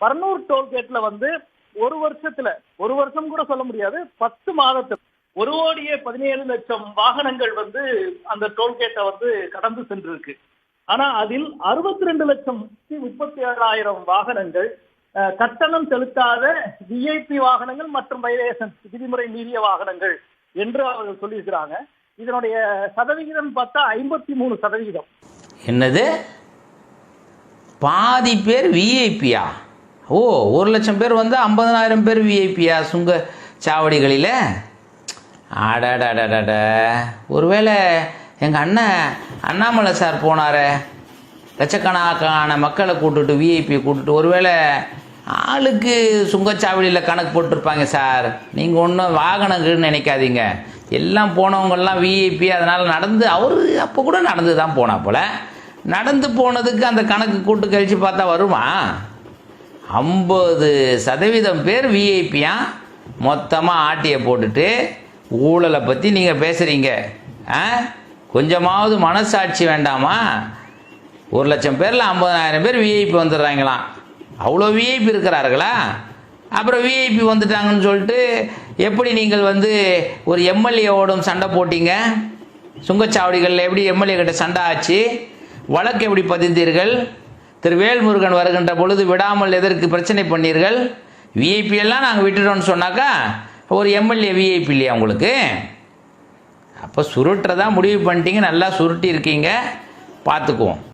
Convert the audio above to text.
பர்னூர் டோல்கேட்ல வந்து ஒரு வருஷத்துல ஒரு வருஷம் கூட சொல்ல முடியாது பத்து மாதத்துல ஒரு கோடியே பதினேழு லட்சம் வாகனங்கள் வந்து அந்த டோல்கேட்டை வந்து கடந்து சென்றிருக்கு. ஆனா அதில் அறுபத்தி ரெண்டு லட்சம் முப்பத்தி ஏழாயிரம் வாகனங்கள் கட்டணம் செலுத்தாத விஐபி வாகனங்கள் மற்றும் வைலேஷன் விதிமுறை மீறிய வாகனங்கள் என்று அவர்கள் சொல்லியிருக்கிறாங்க. இதனுடைய சதவிகிதம் பார்த்தா ஐம்பத்தி மூணு சதவிகிதம். என்னது? பாதி பேர் விஐபியா ஓ ஒரு லட்சம் பேர் வந்து ஐம்பதனாயிரம் பேர் விஐபியா சுங்க சாவடிகளில்? ஆடாடாடாடாட ஒருவேளை எங்கள் அண்ணன் அண்ணாமலை சார் போனாரே. லட்சக்கணக்கான மக்களை கூட்டுட்டு விஐபியை கூட்டுட்டு ஒருவேளை ஆளுக்கு சுங்கச்சாவடியில் கணக்கு போட்டிருப்பாங்க சார். நீங்கள் ஒன்றும் வாகனங்கள்னு நினைக்காதீங்க. எல்லாம் போனவங்கெல்லாம் விஐபி அதனால் நடந்து அவர் அப்போ கூட நடந்து தான் போனா போல. நடந்து போனதுக்கு அந்த கணக்கு கூட்டு கழித்து பார்த்தா வருமா? ஐம்பது சதவீதம் பேர் விஐபியா மொத்தமாக ஆட்டியை போட்டுட்டு ஊழலை பற்றி நீங்கள் பேசுகிறீங்க ஆ? கொஞ்சமாவது மனசாட்சி வேண்டாமா? ஒரு லட்சம் பேரில் ஐம்பதாயிரம் பேர் விஐபி வந்துடுறாங்களாம் அவ்வளோ விஐபி இருக்கிறார்களா? அப்புறம் விஐபி வந்துட்டாங்கன்னு சொல்லிட்டு எப்படி நீங்கள் வந்து ஒரு எம்எல்ஏவோடும் சண்டை போட்டீங்க? சுங்கச்சாவடிகளில் எப்படி எம்எல்ஏ கிட்ட சண்டை ஆச்சு? வழக்கு எப்படி பதிந்தீர்கள்? திரு வேல்முருகன் வருகின்ற பொழுது விடாமல் எதற்கு பிரச்சனை பண்ணீர்கள்? விஐபி எல்லாம் நாங்கள் விட்டுட்டோம்னு சொன்னாக்கா ஒரு எம்எல்ஏ விஐபி இல்லையா உங்களுக்கு? அப்போ சுருட்டுறதா முடிவு பண்ணிட்டீங்க நல்லா சுருட்டி இருக்கீங்க. பார்த்துக்குவோம்.